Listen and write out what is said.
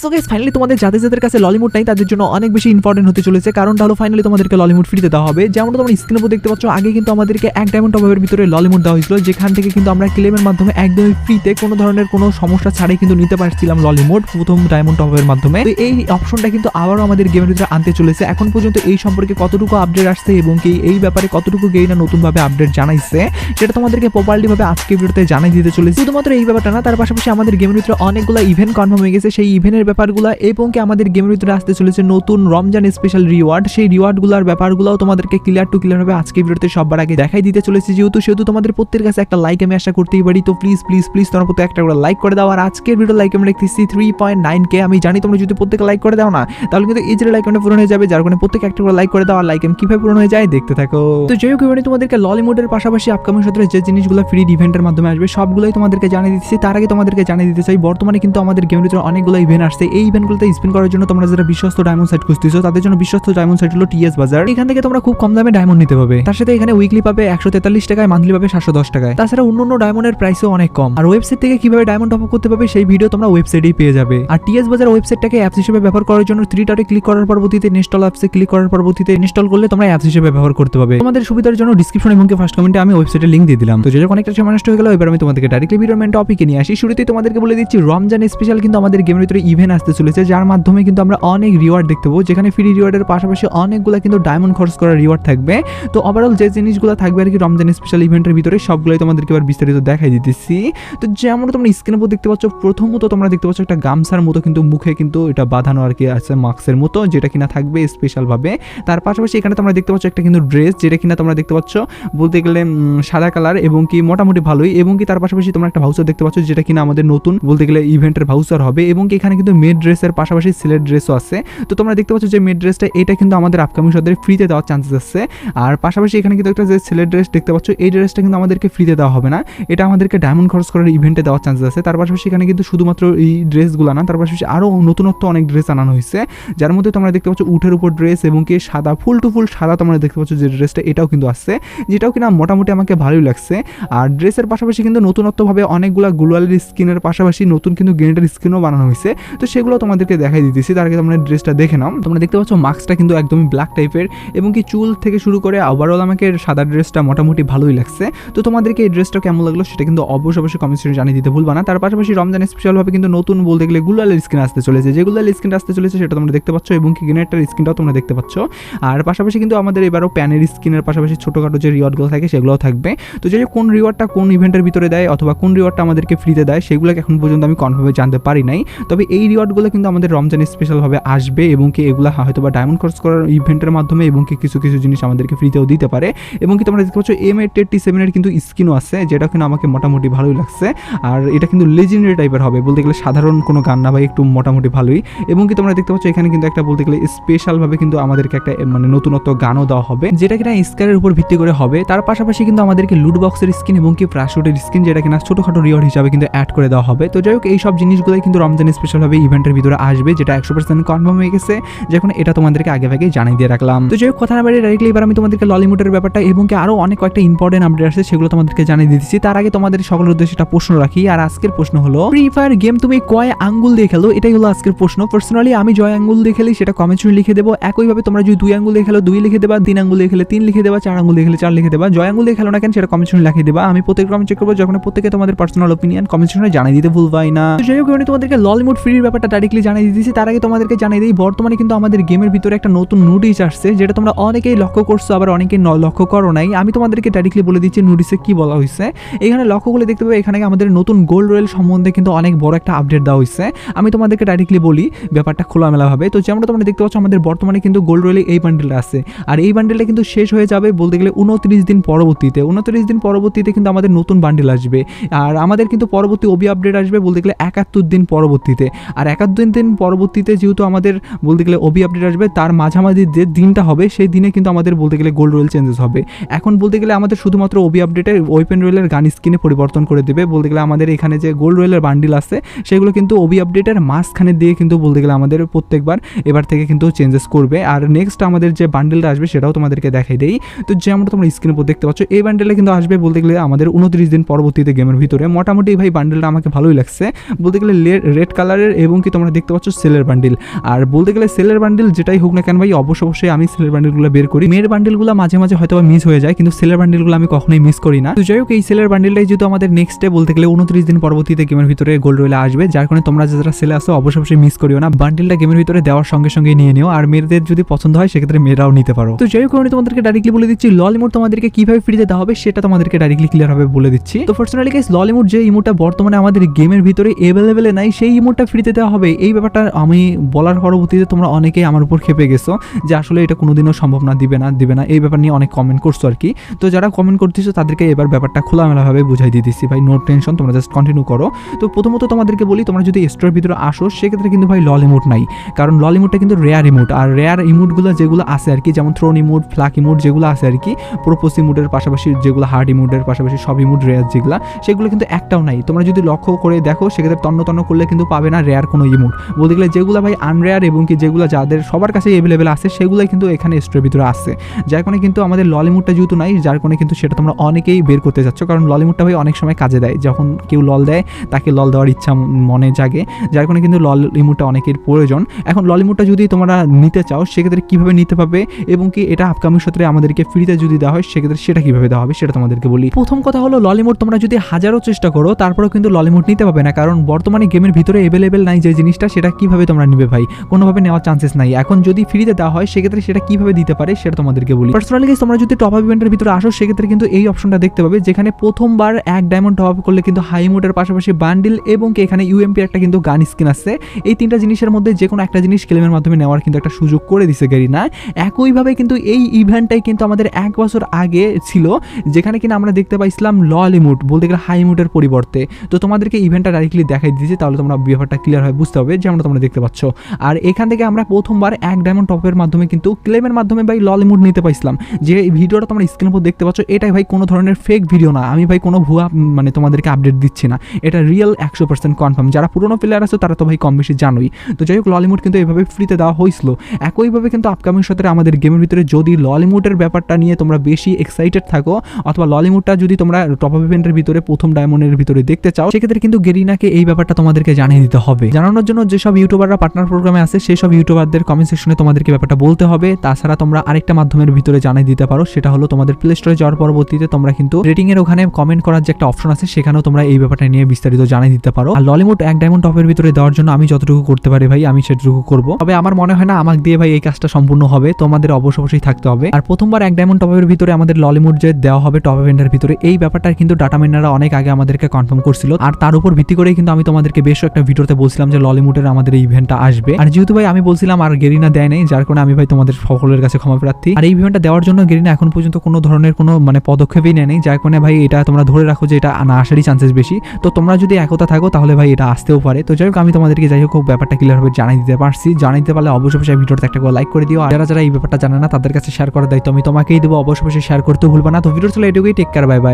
So guys finally তোমাদের যাদের যাদের কাছে ললিমুড নাই, তাদের জন্য অনেক বেশি ইম্পর্টেন্ট হতে চলেছে। কারণটা হলো ফাইনালি তোমাদেরকে ললিমুড ফ্রিতে দেওয়া হবে। যেমন তোমরা স্ক্রিনে উপর দেখতে পাচ্ছ, আগে কিন্তু আমাদেরকে এক ডায়মন্ড টপের ভিতরে ললিমুড দেওয়া হয়েছিল, যেখান থেকে কিন্তু আমরা ক্লেমের মাধ্যমে একদমই ফ্রিতে কোনো ধরনের কোনো সমস্যা ছাড়াই কিন্তু নিতে পারছিলাম ললিমুড প্রথম ডায়মন্ড টপের মাধ্যমে। তো এই অপশনটা কিন্তু আবারও আমাদের গেমের ভিতরে আনতে চলেছে। এখন পর্যন্ত এই সম্পর্কে কতটুকু আপডেট আসছে এবং কি এই ব্যাপারে কতটুকু গেইনা নতুনভাবে আপডেট জানাইছে, সেটা তোমাদেরকে প্রপারলি ভাবে আজকে ভিডিওতে জানাই দিতে চলেছে। শুধুমাত্র এই ব্যাপারটা না, তার পাশাপাশি আমাদের গেমের ভিতরে অনেকগুলো ইভেন্ট কনফার্ম হয়ে গেছে। সেই ইভেন্টের ব্যাপারগুলো এবং কি আমাদের গেমের ভিতরে আসতে চলেছে নতুন রমজান স্পেশাল রিওয়ার্ড সেই রিওয়ার্ডগুলোর ব্যাপারগুলোও তোমাদেরকে ক্লিয়ার টু ক্লিয়ার হবে আজকে ভিডিওতে সবার আগে দেখাই দিতে চলেছে। যেহেতু, সেহেতু তোমাদের প্রত্যেকের কাছে একটা লাইক আমি আশা করতেই পারি। তো প্লিজ প্লিজ প্লিজ তোমার প্রত্যেক একটা করে লাইক করে দাও। আর আজকের ভিডিও লাইক আমি দেখতেছি থ্রি পয়েন্ট নাইন কে আমি জানি তোমরা যদি প্রত্যেকে লাইক করে দাও না, তাহলে কিন্তু এই যে লাইক আমরা পূরণ হয়ে যাবে, যার কারণে প্রত্যেক একটা করে লাইক করে দাও। আর লাইক আমি কীভাবে পূরণ হয়ে যায় দেখতে থাকো। তো যাই হোক তোমাদেরকে ললিমুডের পাশাপাশি আপকামিং সত্রে যে জিনিসগুলো ফ্রি ইভেন্টের মাধ্যমে আসবে, সবগুলোই তোমাদেরকে জানিয়ে দিচ্ছি তার আগে তোমাদেরকে জানিয়ে দিতে চাই, বর্তমানে কিন্তু আমাদের গেমের ভিতরে অনেকগুলো ইভেন্ট আসছে। এই ইভেন্টগুলোতে স্পিন করার জন্য তোমরা যারা বিশ্বস্ত ডায়মন্ড সাইট খুঁজতেছো, তাদের জন্য বিশ্বস্ত ডায়মন্ড সাইট হলো টিএস বাজার এখান থেকে তোমরা খুব কম দামে ডায়মন্ড নিতে পাবে তার সাথে এখানে উইকলি পাবে একশো তেতাল্লিশ টাকায় মান্থলি পাবে সাতশো দশ টাকায়। তাছাড়া অন্য অন্য ডায়মন্ডের প্রাইসও অনেক কম। আর ওয়েবসাইট থেকে কীভাবে ডায়মন্ড টপ করতে পারবে সেই ভিডিও তোমরা ওয়েবসাইটেই পেয়ে যাবে। আর টিএস বাজার ওয়েবসাইটটাকে অ্যাপস হিসেবে ব্যবহার করার জন্য থ্রি ডটে ক্লিক করার পরবর্তীতে ইনস্টল অ্যাপসে ক্লিক করার পরবর্তীতে ইনস্টল করলে তোমরা অ্যাপস হিসেবে ব্যবহার করতে পারবে। তোমাদের সুবিধার জন্য ডিসক্রিপশন এবং ফার্স্ট কমেন্টে আমি ওয়েবসাইটের লিঙ্ক দিয়ে দিলাম। তো যে অনেকটা সময় নষ্ট হয়ে গেল, এবার আমি তোমাদেরকে ডাইরেক্টলি ভিডিও মেন টপিকে নিয়ে আসি। শুরুতেই তোমাদেরকে বলে দিচ্ছি, রমজান স্পেশাল কিন্তু আমাদের গেমের ভিতরে ইভেন্ট আসতে চলেছে, যার মাধ্যমে কিন্তু আমরা অনেক রিওয়ার্ড দেখতে পাবো। যেখানে ফ্রি রিওয়ার্ডের পাশাপাশি অনেকগুলো কিন্তু ডায়মন্ড খরচ করার রিওয়ার্ড থাকবে। তো ওভারঅল যে জিনিসগুলো থাকবে আর কি রমজান স্পেশাল ইভেন্টের ভিতরে, সবগুলোই তোমাদেরকে এবার বিস্তারিত দেখাই দিতেছি। তো যেমন তোমরা স্ক্রিনের উপর দেখতে পাচ্ছ, প্রথমত তোমরা দেখতে পাচ্ছ একটা গামছার মতো কিন্তু মুখে কিন্তু এটা বাঁধানো আর কি আছে মাস্কের মতো, যেটা কিনা থাকবে স্পেশালভাবে তার পাশাপাশি এখানে তোমরা দেখতে পাচ্ছ একটা কিন্তু ড্রেস যেটা কিনা তোমরা দেখতে পাচ্ছ, বলতে গেলে সাদা কালার এবং কি মোটামুটি ভালোই, এবং কি তার পাশাপাশি তোমরা একটা ভাউচার দেখতে পাচ্ছ, যেটা কিনা আমাদের নতুন, বলতে গেলে ইভেন্টের ভাউচার হবে, এবং কি এখানে কিন্তু মেড ড্রেসের পাশাপাশি সিলেট ড্রেসও আছে। তো তোমরা দেখতে পাচ্ছ যে মেড ড্রেসটা এটা কিন্তু আমাদের আপকামিং সদের ফ্রিতে দেওয়ার চান্সেস আছে। আর পাশাপাশি এখানে কিন্তু একটা যে সিলেট ড্রেস দেখতে পাচ্ছ, এই ড্রেসটা কিন্তু আমাদেরকে ফ্রিতে দেওয়া হবে না। এটা আমাদেরকে ডায়মন্ড খরচ করার ইভেন্টে দেওয়ার চান্সেস আছে। তার পাশাপাশি এখানে কিন্তু শুধুমাত্র এই ড্রেসগুলো না, তার পাশাপাশি আরও নতুনত্ব অনেক ড্রেস আনানো হয়েছে। যার মধ্যে তোমরা দেখতে পাচ্ছ উঠের উপর ড্রেস এবং কি সাদা, ফুল টু ফুল সাদা তোমরা দেখতে পাচ্ছ যে ড্রেসটা এটাও কিন্তু আসছে যেটাও কিনা মোটামুটি আমাকে ভালোই লাগছে। আর ড্রেসের পাশাপাশি কিন্তু নতুনত্বভাবে অনেকগুলা গ্লোয়ালের স্কিনের পাশাপাশি নতুন কিন্তু গ্রেনেডের স্কিনও বানানো হয়েছে। তো সেগুলো তোমাদেরকে দেখাই দিতেছি। তার আগে তোমরা ড্রেসটা দেখে নাও। তোমরা দেখতে পাচ্ছ মাস্কটা কিন্তু একদমই ব্ল্যাক টাইপের এবং কি চুল থেকে শুরু করে ওভারঅল আমাকে সাদা ড্রেসটা মোটামুটি ভালোই লাগছে। তো তোমাদেরকে এই ড্রেসটা কেমন লাগল সেটা কিন্তু অবশ্যই অবশ্যই কমেন্ট জানিয়ে দিতে ভুলবা না। তার পাশাপাশি রমজান স্পেশালভাবে কিন্তু নতুন বলতে গেলে গুলালের স্কিন আসতে চলেছে। যে গুলালের স্কিনটা আসতে চলেছে সেটা তোমরা দেখতে পাচ্ছ এবং কি গ্রেনেডটার স্কিনটাও তোমরা দেখতে পাচ্ছ। আর পাশাপাশি কিন্তু আমাদের এবারও প্যানের স্কিনের পাশাপাশি ছোটোখাটো যে রিওয়ার্ডগুলো থাকে সেগুলোও থাকবে। তো যে কোন রিওয়ার্ডটা কোন ইভেন্টের ভিতরে দেয় অথবা কোন রিওয়ার্ডটা আমাদেরকে ফ্রিতে দেয় সেগুলো এখন পর্যন্ত আমি কনফার্মে জানতে পারি নাই। তবে এই রিওয়ার্ডগুলো কিন্তু আমাদের রমজান স্পেশালভাবে আসবে এবং কি এগুলো হয়তো বা ডায়মন্ড খরচ করার ইভেন্টের মাধ্যমে এবং কি কিছু কিছু জিনিস আমাদেরকে ফ্রিতেও দিতে পারে। এবং কি তোমরা দেখতে পাচ্ছ এম এইট এইটটি সেভেনের কিন্তু স্কিনও আছে, যেটা কিন্তু আমাকে মোটামুটি ভালোই লাগছে। আর এটা কিন্তু লেজেন্ডারি টাইপের হবে, বলতে গেলে সাধারণ কোনো গান না, ভাই, একটু মোটামুটি ভালোই। এবং কি তোমরা দেখতে পাচ্ছ, এখানে কিন্তু একটা বলতে গেলে স্পেশালভাবে কিন্তু আমাদেরকে একটা মানে নতুনত্ব গানও দেওয়া হবে, যেটা কিনা স্কারের উপর ভিত্তি করে হবে। তার পাশাপাশি কিন্তু আমাদেরকে লুট বক্সের স্কিন এবং কি প্রাশুটের স্কিন যেটা কিনা ছোটোখাটো রিওয়ার্ড হিসাবে কিন্তু অ্যাড করে দেওয়া হবে। তো যাই হোক এই সব জিনিসগুলোই কিন্তু রমজান স্পেশালভাবে ইভেন্টের ভিতরে আসবে, যেটা একশো পার্সেন্ট কনফার্ম হয়ে গেছে যখন এটা তোমাদেরকে আগে ভাগে জানিয়ে দিয়ে রাখলাম। তো যাই হোক, কথা না বাড়ি ডাইরেক্টলি এবার আমি তোমাদেরকে ললিমুটের ব্যাপারটা এবং কি আরও অনেক কয়েকটা ইম্পর্টেন্ট আপডেট আছে সেগুলো তোমাদেরকে জানিয়ে দিচ্ছি। তার আগে তোমাদের সকলের উদ্দেশ্যে একটা প্রশ্ন রাখি, আর আজকের প্রশ্ন হলো ফ্রি ফায়ার গেম তুমি কয় আঙ্গুল দিয়ে খেলো? এটাই হলো আজকের প্রশ্ন। পার্সোনালি আমি জয় আঙ্গুল দিয়ে খেলি, সেটা কমেন্ট লিখে দেবো। একইভাবে তোমরা যদি দুই আঙ্গুল দিয়ে খেলো, দুই লিখে দেবা, তিন আঙ্গুল দিয়ে খেলে তিন লিখে দেবা, চার আঙ্গুল দিয়ে খেলে চার লিখে দেবা। জয় আঙ্গুল দিয়ে খেলো না কেন, সেটা কমেন্ট লিখে দেবা। আমি প্রত্যেক কমেন্ট চেক করব যখন প্রত্যেকে তোমাদের পার্সোনাল ওপিনিয়ন কমেন্ট জানিয়ে দিতে ভুলবাই না। যাই হোক তোমাদেরকে ললিমুড ফ্রির ব্যাপারটা ডাইরেক্টলি জানিয়ে দিয়েছি, তার আগে তোমাদেরকে জানিয়ে দিই, বর্তমানে কিন্তু আমাদের গেমের ভিতরে একটা নতুন নোটিশ আসছে, যেটা তোমরা অনেকেই লক্ষ্য করছ, আবার অনেকে লক্ষ্য করো নাই। আমি তোমাদেরকে ডাইরেক্টলি বলে দিচ্ছি নোটিশে কি বলা হয়েছে। এখানে লক্ষ্য করলে দেখতে পাবে, এখানে আমাদের নতুন গোল্ড রয়েল সম্বন্ধে কিন্তু অনেক বড় একটা আপডেট দেওয়া হয়েছে। আমি তোমাদেরকে ডাইরেক্টলি বলি, ব্যাপারটা খোলামেলাভাবে তো যেমন তোমরা দেখতে পাচ্ছ, আমাদের বর্তমানে কিন্তু গোল্ড রয়েলে এই বান্ডেলটা আছে। আর এই বান্ডেলটা কিন্তু শেষ হয়ে যাবে বলতে গেলে উনত্রিশ দিন পরবর্তীতে। উনত্রিশ দিন পরবর্তীতে কিন্তু আমাদের নতুন বান্ডেল আসবে। আর আমাদের কিন্তু পরবর্তী ওবি আপডেট আসবে বলতে গেলে একাত্তর দিন পরবর্তীতে। আর একাত্তর দিন পরবর্তীতে যেহেতু আমাদের বলতে গেলে ওবি আপডেট আসবে, তার মাঝামাঝি যে দিনটা হবে, সেই দিনে কিন্তু আমাদের বলতে গেলে গোল্ড রোয়েল চেঞ্জেস হবে। এখন বলতে গেলে আমাদের শুধুমাত্র ওবি আপডেটে ওয়েপেন রোয়েলের গান স্কিনে পরিবর্তন করে দেবে। বলতে গেলে আমাদের এখানে যে গোল্ড রোয়েলের বান্ডিল আছে, সেগুলো কিন্তু ওবি আপডেটের মাঝখানে দিয়ে কিন্তু বলতে গেলে আমাদের প্রত্যেকবার এবার থেকে কিন্তু চেঞ্জেস করবে। আর নেক্সট আমাদের যে বান্ডিলটা আসবে, সেটাও তোমাদেরকে দেখাই দেই। তো যেমন তোমরা স্ক্রিনের উপর দেখতে পাচ্ছ, এই বান্ডেলটা কিন্তু আসবে বলতে গেলে আমাদের উনত্রিশ দিন পরবর্তীতে গেমের ভিতরে। মোটামুটি ভাই বান্ডেলটা আমাকে ভালোই লাগছে। বলতে গেলে রেড কালারের এবং কি তোমরা দেখতে পাচ্ছ সেলের বান্ডিল আর বলতে গেলে সেলের বান্ডিল যেটাই হোক না কেন ভাই, অবশ্য অবশ্যই আমি সেলের বান্ডিলগুলো বের করি। মেয়ের বান্ডিলগুলো মাঝে মাঝে হয়তো মিস হয়ে যায়, কিন্তু সেলের বান্ডিলগুলো আমি কখনোই মিস করি না। তো যাই হোক, এই সেলের বান্ডিলটাই যেহেতু আমাদের নেক্সট ডে বলতে গেলে উনত্রিশ দিন পরবর্তীতে গেমের ভিতরে গোল্ড রয়েলে আসবে। যার কারণে তোমরা যারা সেলে আসো অবশ্যই অবশ্যই মিস করিও না। বান্ডিলটা গেমের ভিতরে দেওয়ার সঙ্গে সঙ্গে নিয়ে নিও। আর মেয়েদের যদি পছন্দ হয়, সেক্ষেত্রে মেয়েরাও নিতে পারো। তো যাই হোক আমি তোমাদেরকে ডাইরেক্টলি বলে দিচ্ছি ললিমোড তোমাদেরকে কীভাবে ফ্রিতে দেওয়া হবে, সেটা তোমাদেরকে ডাইরেক্টলি ক্লিয়ার হবে বলে দিচ্ছি। তো পার্সোনালি গাইস ললিমোড যে ইমোটা বর্তমানে আমাদের গেমের ভিতরে অ্যাভেলেবেলে নাই, সেই ইমোটটা ফ্রিতে দেওয়া হবে, এই ব্যাপারটা আমি বলার পরবর্তীতে তোমরা অনেকেই আমার উপর খেপে গেছো যে আসলে এটা কোনোদিনও সম্ভব না, দিবে না দিবে না। এই ব্যাপার নিয়ে অনেক কমেন্ট করছ আর কি। তো যারা কমেন্ট করতেছো, তাদেরকে এবার ব্যাপারটা খোলামেলাভাবে বুঝাই দিয়ে দিচ্ছি। ভাই নো টেনশন তোমরা জাস্ট কন্টিনিউ করো। তো প্রথমত তোমাদেরকে বলি, তোমরা যদি স্টোরের ভিতরে আসো, সেক্ষেত্রে কিন্তু ভাই লল ইমোট নাই। কারণ লল ইমোটটা কিন্তু রেয়ার ইমোট আর রেয়ার ইমোটগুলো যেগুলো আছে আর কি, যেমন থ্রোন ইমোট ফ্লাক ইমোট যেগুলো আছে আর কি প্রোপোস ইমোটের পাশাপাশি যেগুলো হার্ড ইমোটের পাশাপাশি সব ইমোট রেয়ার যেগুলো, সেগুলো কিন্তু একটাও নাই। তোমরা যদি লক্ষ্য করে দেখো, সেক্ষেত্রে তন্ন তন্ন করলে কিন্তু পাবে না রেয়ার কোনো ইমোট বলতে গেলে যেগুলো ভাই আনরেয়ার এবং কি যেগুলো যাদের সবার কাছে অ্যাভেলেবেল আছে, সেগুলোই কিন্তু এখানে স্টোরের ভিতরে আছে যার কারণে কিন্তু আমাদের ললিমুডটা যেহেতু নাই, যার কারণে কিন্তু সেটা তোমরা অনেকেই বের করতে চাচ্ছ। কারণ ললিমুডটা ভাই অনেক সময় কাজে দেয়। যখন কেউ লল দেয়, তাকে লল দেওয়ার ইচ্ছা মনে জাগে। যার কারণে কিন্তু লল ইমোটটা অনেকের প্রয়োজন। এখন ললিমুডটা যদি তোমরা নিতে চাও, সেক্ষেত্রে কীভাবে নিতে পারবে এবং কি এটা আপকামিং সূত্রে আমাদেরকে ফ্রিতে যদি দেওয়া হয়, সেক্ষেত্রে সেটা কীভাবে দেওয়া হবে সেটা তোমাদেরকে বলি। প্রথম কথা হলো ললিমুড তোমরা যদি হাজারও চেষ্টা করো, তারপরেও কিন্তু ললিমুড নিতে পারবে না। কারণ বর্তমানে গেমের ভিতরে অ্যাভেলেবেল নাই যে জিনিসটা, সেটা কীভাবে তোমরা নিবে ভাই? কোনোভাবে নেওয়ার চান্সেস নাই। এখন যদি ফ্রিতে দেওয়া হয়, সেক্ষেত্রে সেটা কীভাবে দিতে পারে, সেটা তোমাদেরকে বলি। পার্সোনালি তোমরা যদি টপ আপ ইভেন্টের ভিতরে আসো, সেক্ষেত্রে কিন্তু এই অপশনটা দেখতে পাবে, যেখানে প্রথমবার এক ডায়মন্ড টপ আপ করলে কিন্তু হাই মোডের পাশাপাশি বান্ডিল এবং এখানে ইউএমপি একটা কিন্তু গান স্কিন আছে। এই তিনটা জিনিসের মধ্যে যে কোনো একটা জিনিস ক্লেমের মাধ্যমে নেওয়ার কিন্তু একটা সুযোগ করে দিছে গেরিনা একইভাবে কিন্তু এই ইভেন্টটাই কিন্তু আমাদের এক বছর আগে ছিল, যেখানে কিনা আমরা দেখতে পাইছিলাম লল ইমুট বলতে গেলে হাই ইমুটের পরিবর্তে। তো তোমাদেরকে ইভেন্টটা ডাইরেক্টলি দেখাই দিয়েছি, তাহলে তোমরা ব্যাপারটা ক্লিয়ার হয়, বুঝতে হবে যেমন তোমরা দেখতে পাচ্ছ। আর এখান থেকে আমরা প্রথমবার এক ডায়মন্ড টপের মাধ্যমে কিন্তু ক্লেমের মাধ্যমে ভাই লল ইমুট নিতে পাইছিলাম। যে ভিডিওটা তোমরা স্ক্রিনের উপর দেখতে পাচ্ছ, এটাই ভাই কোনো ধরনের ফেক ভিডিও না। আমি ভাই কোনো ভুয়া মানে তোমাদেরকে আপডেট দিচ্ছি না। এটা রিয়েল একশো পার্সেন্ট কনফার্ম যারা পুরোনো প্লেয়ার আছে, তারা তো ভাই কম বেশি জানোই। তো যাই হোক ললিমুড কিন্তু এভাবে ফ্রিতে দেওয়া হয়েছিল একইভাবে কিন্তু আপকামিং সাথে আমাদের গেমের ভিতরে যদি ললিমুডের ব্যাপারটা নিয়ে তোমরা বেশি এক্সাইটেড থাকো, অথবা ললিমুডটা যদি তোমরা টপ আপ ইভেন্টের ভিতরে, প্রথম ডায়মন্ডের ভিতরে দেখতে চাও, সেক্ষেত্রে কিন্তু গেরিনাকে এই ব্যাপারটা তোমাদেরকে জানিয়ে দিতে হবে। জানানোর জন্য যেসব ইউটিউবাররা পার্টনার প্রোগ্রামে আছে সেই সব ইউটিউবারদের কমেন্ট সেকশনে তোমাদেরকে ব্যাপারটা বলতে হবে। তাছাড়া তোমরা আরেকটা মাধ্যমের ভিতরে জানিয়ে দিতে পারো, সেটা হলো তোমাদের প্লে স্টোরে যাওয়ার পরবর্তীতে তোমরা কিন্তু রেটিং এর ওখানে কমেন্ট করার যে একটা অপশন আছে, সেখানেও তোমরা এই ব্যাপারটা নিয়ে বিস্তারিত জানিয়ে দিতে পারো। আর ললিমুড এক ডায়মন্ড টপের ভিতরে দেওয়ার জন্য আমি যতটুকু করতে পারি ভাই, আমি সেটুকু করব। তবে আমার মনে হয় না, আমাকে দিয়ে ভাই এই কাজটা সম্পূর্ণ হবে, তোমাদের অবশ্য অবশ্যই থাকতে হবে। আর প্রথমবার এক ডায়মন্ড টপের ভিতরে আমাদের ললিমুড যে দেওয়া হবে টপ ইভেন্টের ভিতরে, এই ব্যাপারটা কিন্তু ডাটা মাইনাররা অনেক আগে আমাদেরকে কনফার্ম করছিল। আর তার উপর ভিত্তি করেই কিন্তু আমি তোমাদেরকে বেশ একটা ভিডিওতে বলছিলাম যে ললিমুডের আমাদের ইভেন্টটা আসবে। আর যেহেতু ভাই আমি বলছিলাম আর গেরিনা দেয় নাই, যার কারণে আমি ভাই তোমাদের সকলের কাছে ক্ষমা প্রার্থী। আর এই ইভেন্টটা দেওয়ার জন্য গেরিনা এখন পর্যন্ত কোনো ধরনের কোনো মানে পদক্ষেপই নেয় নাই, যার কারণে ভাই এটা তোমরা ধরে রাখো যে এটা না আসারই চান্সেস বেশি। তো তোমরা যদি একতা থাকো, তাহলে ভাই এটা আসতেও পারে। তো যাই হোক, আমি তোমাদেরকে যাই হোক ব্যাপারটা ক্লিয়ারভাবে জানাই দিতে পারছি। জানাই দিতে পারলে অবশ্যই অবশ্যই ভিডিওতে একটা লাইক করে দিও। আর যারা যারা এই ব্যাপারটা জানে না, তাদের কাছে শেয়ার করার দায়িত্ব আমি তোমাকেই দেবো। অবশ্যই শেয়ার করতে ভুলবা না। তো ভিডিও চলে, এটুকুই টেক কেয়ার বাই বাই